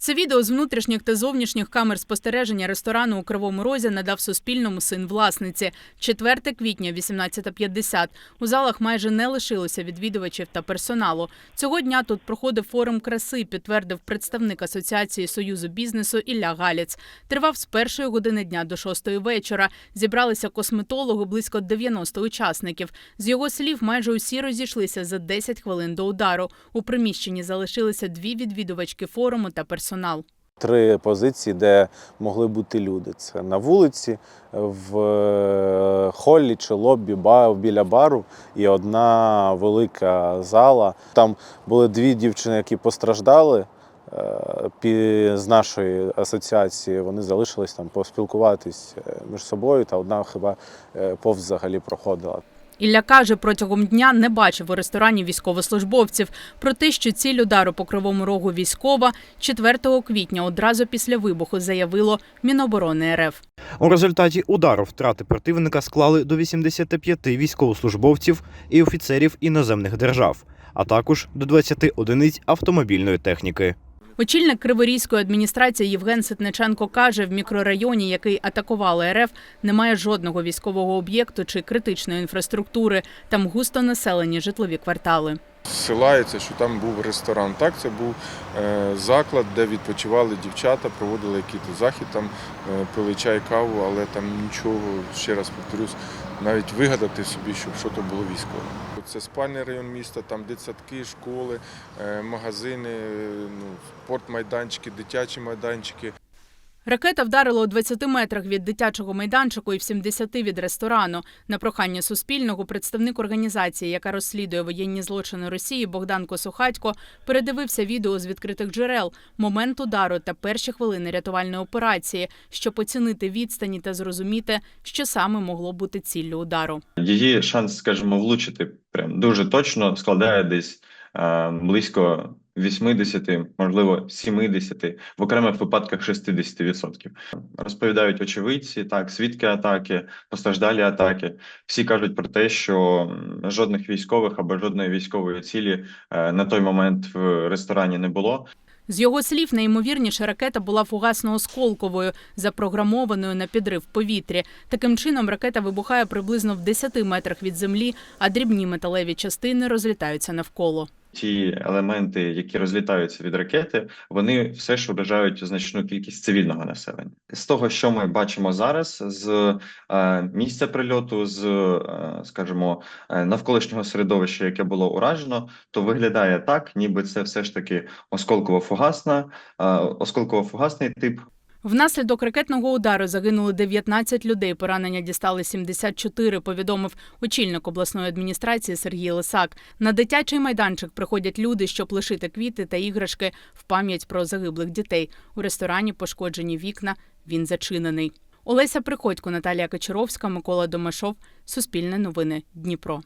Це відео з внутрішніх та зовнішніх камер спостереження ресторану у Кривому Розі надав Суспільному син власниці. 4 квітня, 18.50. У залах майже не лишилося відвідувачів та персоналу. Цього дня тут проходив форум краси, підтвердив представник Асоціації Союзу бізнесу Ілля Галіц. Тривав з першої години дня до шостої вечора. Зібралися косметологи близько 90 учасників. З його слів, майже усі розійшлися за 10 хвилин до удару. У приміщенні залишилися дві відвідувачки форуму та персонал. Три позиції, де могли бути люди. Це на вулиці, в е, холі чи лобі, ба- біля бару і одна велика зала. Там були дві дівчини, які постраждали е, з нашої асоціації. Вони залишились там поспілкуватись е, між собою, та одна хіба повз взагалі проходила. Ілля каже, протягом дня не бачив у ресторані військовослужбовців. Про те, що ціль удару по кривому рогу військова 4 квітня одразу після вибуху заявило Міноборони РФ. У результаті удару втрати противника склали до 85 військовослужбовців і офіцерів іноземних держав, а також до 20 одиниць автомобільної техніки. Очільник Криворізької адміністрації Євген Ситниченко каже, в мікрорайоні, який атакували РФ, немає жодного військового об'єкту чи критичної інфраструктури. Там густо населені житлові квартали. Зсилається, що там був ресторан. Так, це був е, заклад, де відпочивали дівчата, проводили якийсь захід, там е, пили чай, каву, але там нічого, ще раз повторюсь, навіть вигадати собі, щоб що то було військове. Це спальний район міста, там дитсадки, школи, е, магазини, ну, спортмайданчики, дитячі майданчики. Ракета вдарила у 20 метрах від дитячого майданчику і в 70 від ресторану. На прохання Суспільного представник організації, яка розслідує воєнні злочини Росії, Богдан Косухатько, передивився відео з відкритих джерел, момент удару та перші хвилини рятувальної операції, щоб оцінити відстані та зрозуміти, що саме могло бути ціллю удару. Її шанс, скажімо, влучити прям дуже точно складає десь е, близько 80, можливо, 70, в окремих випадках 60%. Розповідають очевидці, так, свідки атаки, постраждалі атаки. Всі кажуть про те, що жодних військових або жодної військової цілі е, на той момент в ресторані не було. З його слів, найімовірніше ракета була фугасно-осколковою, запрограмованою на підрив в повітрі. Таким чином, ракета вибухає приблизно в 10 метрах від землі, а дрібні металеві частини розлітаються навколо. Ті елементи, які розлітаються від ракети, вони все ж вражають значну кількість цивільного населення. З того, що ми бачимо зараз, з е, місця прильоту, з е, скажімо, е, навколишнього середовища, яке було уражено, то виглядає так, ніби це все ж таки осколково-фугасна, осколково-фугасний тип Внаслідок ракетного удару загинули 19 людей. Поранення дістали 74, повідомив очільник обласної адміністрації Сергій Лисак. На дитячий майданчик приходять люди, щоб лишити квіти та іграшки в пам'ять про загиблих дітей. У ресторані пошкоджені вікна. Він зачинений. Олеся Приходько, Наталія Кочаровська, Микола Домашов. Суспільне новини. Дніпро.